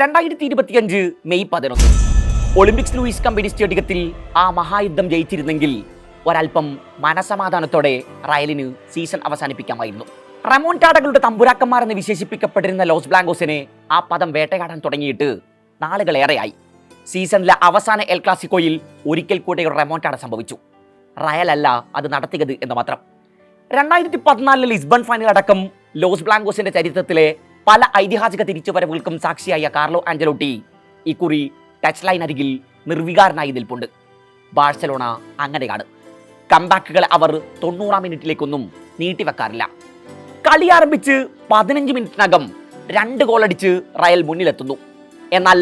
രണ്ടായിരത്തി ഇരുപത്തിയഞ്ച് മെയ് പതിനൊന്ന്. ഒളിമ്പിക്സ് ലൂയിസ് കമ്പനി സ്റ്റേഡിയത്തിൽ ആ മഹായുദ്ധം ജയിച്ചിരുന്നെങ്കിൽ ഒരൽപ്പം മനസമാധാനത്തോടെ റയലിന് സീസൺ അവസാനിപ്പിക്കാമായിരുന്നു. റമോൺടാഡകളുടെ തമ്പുരാക്കന്മാരെന്ന് വിശേഷിപ്പിക്കപ്പെട്ടിരുന്ന ലോസ് ബ്ലാങ്കോസിനെ ആ പദം വേട്ടയാടാൻ തുടങ്ങിയിട്ട് നാളുകളേറെയായി. സീസണിലെ അവസാന എൽ ക്ലാസിക്കോയിൽ ഒരിക്കൽ കൂടെ ഒരു റെമോണ്ടാഡ സംഭവിച്ചു. റയലല്ല അത് നടത്തിയത് എന്ന് മാത്രം. രണ്ടായിരത്തി പതിനാലിലെ ലിസ്ബൺ ഫൈനൽ അടക്കം ലോസ് ബ്ലാങ്കോസിന്റെ ചരിത്രത്തിലെ പല ഐതിഹാസിക തിരിച്ചുവരവുകൾക്കും സാക്ഷിയായ കാർലോ ആഞ്ചലോട്ടി ഇക്കുറി ടച്ച് ലൈൻ അരികിൽ നിർവികാരനായി നിൽപ്പുണ്ട്. ബാഴ്സലോണ അങ്ങനെയാണ് കംബാക്കുകളെ അവർ തൊണ്ണൂറാം മിനിറ്റിലേക്കൊന്നും നീട്ടിവെക്കാറില്ല. കളി ആരംഭിച്ച് പതിനഞ്ച് മിനിറ്റിനകം രണ്ട് ഗോളടിച്ച് റയൽ മുന്നിലെത്തുന്നു. എന്നാൽ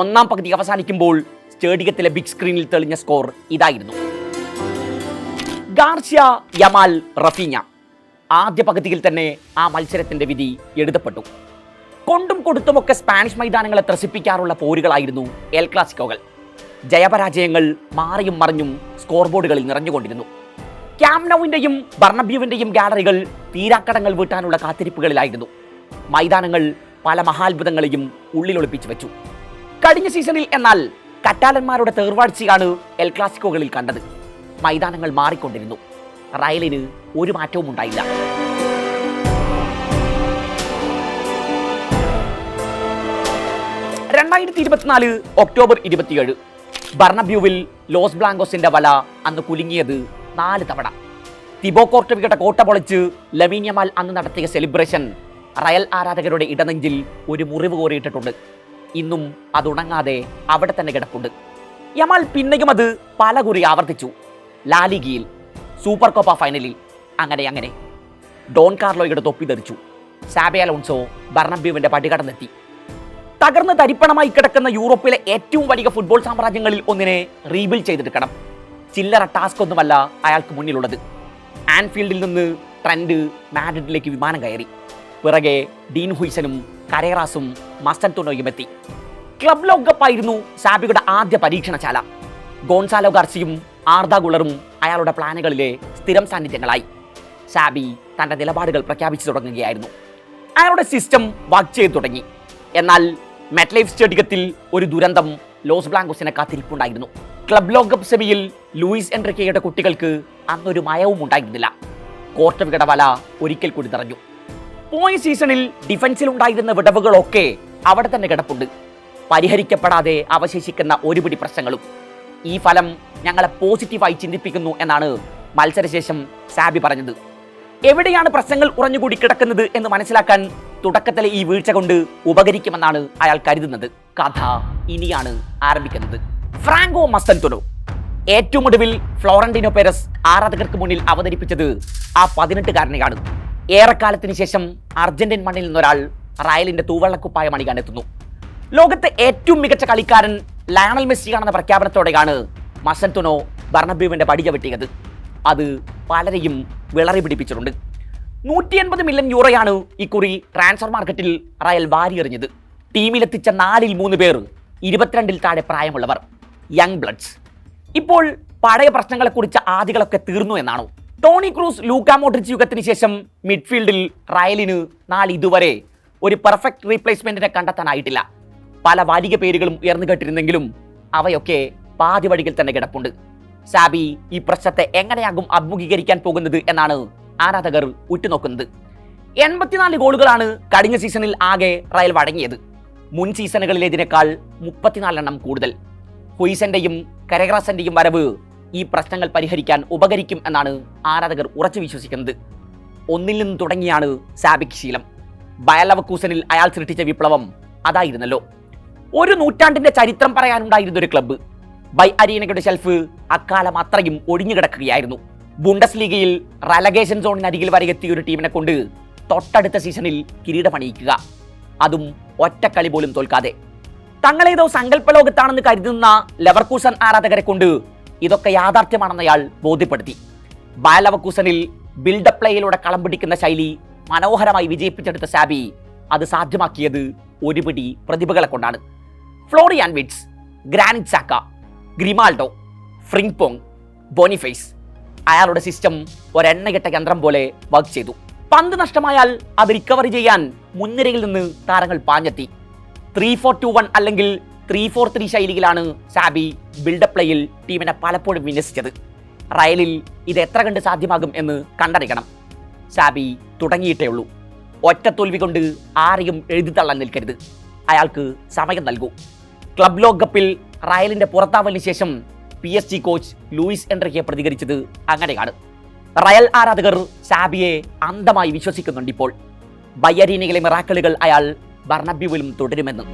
ഒന്നാം പകുതി അവസാനിക്കുമ്പോൾ സ്റ്റേഡിയത്തിലെ ബിഗ് സ്ക്രീനിൽ തെളിഞ്ഞ സ്കോർ ഇതായിരുന്നു. Garcia Yamal Raphinha. ആദ്യ പകുതിയിൽ തന്നെ ആ മത്സരത്തിന്റെ വിധി എഴുതപ്പെട്ടു. കൊണ്ടും കൊടുത്തുമൊക്കെ സ്പാനിഷ് മൈതാനങ്ങളെ ത്രസിപ്പിക്കാറുള്ള പോരുകളായിരുന്നു എൽ ക്ലാസിക്കോകൾ. ജയപരാജയങ്ങൾ മാറിയും മറിഞ്ഞും സ്കോർ ബോർഡുകളിൽ നിറഞ്ഞുകൊണ്ടിരുന്നു ക്യാംനൌവിന്റെയും ബർണബ്യൂവിന്റെയും ഗാലറികൾ തീരാക്കടങ്ങൾ വീട്ടാനുള്ള കാത്തിരിപ്പുകളിലായിരുന്നു. മൈതാനങ്ങൾ പല മഹാത്ഭുതങ്ങളെയും ഉള്ളിലൊളിപ്പിച്ചു വെച്ചു. കഴിഞ്ഞ സീസണിൽ എന്നാൽ കറ്റാലന്മാരുടെ തേർവാഴ്ചയാണ് എൽ ക്ലാസിക്കോകളിൽ കണ്ടത്. മൈതാനങ്ങൾ മാറിക്കൊണ്ടിരുന്നു. റയലിന് ഒരു മാറ്റവും ഉണ്ടായില്ല. രണ്ടായിരത്തി ഇരുപത്തിനാല് ഒക്ടോബർ ഇരുപത്തിയേഴ് ബർണബ്യൂവിൽ ലോസ് ബ്ലാങ്കോസിന്റെ വല അന്ന് കുലുങ്ങിയത് നാല് തവണ. തിബോ കോർട്ടവിയുടെ കോട്ട പൊളിച്ച് ലവീനിയമാൽ അന്ന് നടത്തിയ സെലിബ്രേഷൻ റയൽ ആരാധകരുടെ ഇടനെഞ്ചിൽ ഒരു മുറിവ് കോറിയിട്ടിട്ടുണ്ട് ഇന്നും അതുണങ്ങാതെ അവിടെ തന്നെ കിടപ്പുണ്ട്. യമാൽ പിന്നെയും അത് പല കുറി ആവർത്തിച്ചു. ലാലിഗിയിൽ സൂപ്പർ കോപ്പ ഫൈനലിൽ അങ്ങനെ അങ്ങനെ. ഡോൺ കാർലോയുടെ തൊപ്പി സാബേ അലോൺസോ പടി പടികടന്നെത്തി തകർന്ന് തരിപ്പണമായി കിടക്കുന്ന യൂറോപ്പിലെ ഏറ്റവും വലിയ ഫുട്ബോൾ സാമ്രാജ്യങ്ങളിൽ ഒന്നിനെ റീബിൽ ചെയ്തെടുക്കണം. ചില്ലറ ടാസ്ക് ഒന്നുമല്ല അയാൾക്ക് മുന്നിലുള്ളത്. ആൻഫീൽഡിൽ നിന്ന് ട്രെൻഡ് മാഡ്രിഡിലേക്ക് വിമാനം കയറി. പിറകെ ഡീൻ ഹുയ്സനും കരേറാസും മസ്റ്റൻ തുനോയും എത്തി. ക്ലബ് ലോകകപ്പായിരുന്നു സാബിയുടെ ആദ്യ പരീക്ഷണശാല. ഗോൺസാലോ ഗാർസിയും ആർദ ഗുളറും അയാളുടെ പ്ലാനുകളിലെ സ്ഥിരം സാന്നിധ്യങ്ങളായി. ഷാബി തന്റെ നിലപാടുകൾ പ്രഖ്യാപിച്ചു തുടങ്ങുകയായിരുന്നു. അയാളുടെ സിസ്റ്റം വർക്ക് ചെയ്തു തുടങ്ങി. എന്നാൽ മെറ്റ്ലൈഫ് സ്റ്റേഡിയത്തിൽ ഒരു ദുരന്തം ലോസ് ബ്ലാങ്കോസിനെ കാത്തിരിപ്പുണ്ടായിരുന്നു. ക്ലബ് ലോകകപ്പ് സെമിയിൽ ലൂയിസ് എൻട്രിക്കയുടെ കുട്ടികൾക്ക് അന്നൊരു മയവും ഉണ്ടായിരുന്നില്ല. കോർട്ട് വല ഒരിക്കൽ കൂടി നിറഞ്ഞു. പോയ സീസണിൽ ഡിഫൻസിൽ ഉണ്ടായിരുന്ന വിടവുകളൊക്കെ അവിടെ തന്നെ കിടപ്പുണ്ട്. പരിഹരിക്കപ്പെടാതെ അവശേഷിക്കുന്ന ഒരുപിടി പ്രശ്നങ്ങളും. ഈ ഫലം ഞങ്ങളെ പോസിറ്റീവായി ചിന്തിപ്പിക്കുന്നു എന്നാണ് മത്സരശേഷം സാബി പറഞ്ഞത്. എവിടെയാണ് പ്രശ്നങ്ങൾ ഉറഞ്ഞുകൂടി കിടക്കുന്നത് എന്ന് മനസ്സിലാക്കാൻ തുടക്കത്തിലെ ഈ വീഴ്ച കൊണ്ട് ഉപകരിക്കുമെന്നാണ് അയാൾ കരുതുന്നത്. കഥ ഇനിയാണ് ആരംഭിക്കുന്നത്. Franco Mastantuono. ഏറ്റവും ഒടുവിൽ ഫ്ലോറന്റിനോ പെരസ് ആരാധകർക്ക് മുന്നിൽ അവതരിപ്പിച്ചത് ആ പതിനെട്ടുകാരനെയാണ്. ഏറെക്കാലത്തിന് ശേഷം അർജന്റീൻ മണ്ണിൽ നിന്നൊരാൾ റയലിന്റെ തൂവള്ളക്കുപ്പായ അണികാൻ എത്തുന്നു ലോകത്തെ ഏറ്റവും മികച്ച കളിക്കാരൻ ലയണൽ മെസ്സി മെസ്സിയാണെന്ന പ്രഖ്യാപനത്തോടെയാണ് മസൻതുനോ ബർണബ്യൂവിന്റെ പടിക വെട്ടിയത്. അത് പലരെയും വിളറി പിടിപ്പിച്ചിട്ടുണ്ട്. നൂറ്റി എൺപത് മില്യൺ യൂറോയാണ് ഇക്കുറി ട്രാൻസ്ഫർ മാർക്കറ്റിൽ റയൽ വാരിയെറിഞ്ഞത്. ടീമിലെത്തിച്ച നാലിൽ മൂന്ന് പേർ ഇരുപത്തിരണ്ടിൽ താഴെ പ്രായമുള്ളവർ. Young bloods. ഇപ്പോൾ പഴയ പ്രശ്നങ്ങളെക്കുറിച്ച് ആദികളൊക്കെ തീർന്നു എന്നാണോ. ടോണി ക്രൂസ് ലൂക്ക മോഡ്രിച്ച് യുഗത്തിന് ശേഷം മിഡ്ഫീൽഡിൽ റയലിന് നാളിതുവരെ ഒരു പെർഫെക്റ്റ് റീപ്ലേസ്മെന്റിനെ കണ്ടെത്താനായിട്ടില്ല. പല വാരിക പേരുകളും ഉയർന്നു കേട്ടിരുന്നെങ്കിലും അവയൊക്കെ പാതി വഴിയിൽ തന്നെ കിടപ്പുണ്ട്. സാബി ഈ പ്രശ്നത്തെ എങ്ങനെയാകും അഭിമുഖീകരിക്കാൻ പോകുന്നത് എന്നാണ് ആരാധകർ ഉറ്റുനോക്കുന്നത്. എൺപത്തിനാല് ഗോളുകളാണ് കഴിഞ്ഞ സീസണിൽ ആകെ റയൽ വഴങ്ങിയത്. മുൻ സീസണുകളിലേതിനേക്കാൾ മുപ്പത്തിനാലെണ്ണം കൂടുതൽ. ഹുയിസന്റെയും കരഗ്രാസന്റെയും വരവ് ഈ പ്രശ്നങ്ങൾ പരിഹരിക്കാൻ ഉപകരിക്കും എന്നാണ് ആരാധകർ ഉറച്ചു വിശ്വസിക്കുന്നത്. ഒന്നിൽ നിന്ന് തുടങ്ങിയാണ് സാബിക് ശീലം. ബയലവക്കൂസനിൽ അയാൾ സൃഷ്ടിച്ച വിപ്ലവം അതായിരുന്നല്ലോ. ഒരു നൂറ്റാണ്ടിന്റെ ചരിത്രം പറയാനുണ്ടായിരുന്ന ഒരു ക്ലബ്ബ് ബൈ അരീനയുടെ ഷെൽഫ് അക്കാലം അത്രയും ഒഴിഞ്ഞുകിടക്കുകയായിരുന്നു ബുണ്ടസ് ലീഗയിൽ റലഗേഷൻ സോണിനരികിൽ വരെ എത്തിയ ഒരു ടീമിനെ കൊണ്ട് തൊട്ടടുത്ത സീസണിൽ കിരീടമണിയിക്കുക. അതും ഒറ്റക്കളി പോലും തോൽക്കാതെ. തങ്ങളേതോ സങ്കല്പ ലോകത്താണെന്ന് കരുതുന്ന ലെവർകൂസൻ ആരാധകരെ കൊണ്ട് ഇതൊക്കെ യാഥാർത്ഥ്യമാണെന്ന് അയാൾ ബോധ്യപ്പെടുത്തി. ബാലവക്കൂസനിൽ ബിൽഡപ്പ് പ്ലേയിലൂടെ കളം പിടിക്കുന്ന ശൈലി മനോഹരമായി വിജയിപ്പിച്ചെടുത്ത സാബി അത് സാധ്യമാക്കിയത് ഒരുപിടി പ്രതിഭകളെ കൊണ്ടാണ്. Florian Wirtz Granit Xhaka Grimaldo Frimpong Boniface അയാളുടെ സിസ്റ്റം ഒരെണ്ണകെട്ട യന്ത്രം പോലെ വർക്ക് ചെയ്തു. പന്ത് നഷ്ടമായാൽ അത് റിക്കവറി ചെയ്യാൻ മുൻനിരയിൽ നിന്ന് താരങ്ങൾ പാഞ്ഞെത്തി. ത്രീ ഫോർ ടു വൺ അല്ലെങ്കിൽ ത്രീ ഫോർ ത്രീ ശൈലിയിലാണ് സാബി ബിൽഡപ്പ് പ്ലേയിൽ ടീമിനെ പലപ്പോഴും വിന്യസിച്ചത്. റയലിൽ ഇത് എത്ര കണ്ട് സാധ്യമാകും എന്ന് കണ്ടറിയണം. സാബി തുടങ്ങിയിട്ടേ ഉള്ളൂ. ഒറ്റ തോൽവി കൊണ്ട് ആരെയും എഴുതി തള്ളാൻ നിൽക്കരുത്. അയാൾക്ക് സമയം നൽകൂ. ക്ലബ് ലോകകപ്പിൽ റയലിന്റെ പുറത്താവലിന് ശേഷം P S G coach Luis എൻഡ്രയ്ക്ക് പ്രതികരിച്ചത് അങ്ങനെയാണ്. റയൽ ആരാധകർ സാബിയെ അന്ധമായി വിശ്വസിക്കുന്നുണ്ട് ഇപ്പോൾ. ബയ്യരീനയിലെ മിറാക്കളുകൾ അയാൾ ബർണബ്യുവിലും തുടരുമെന്ന്.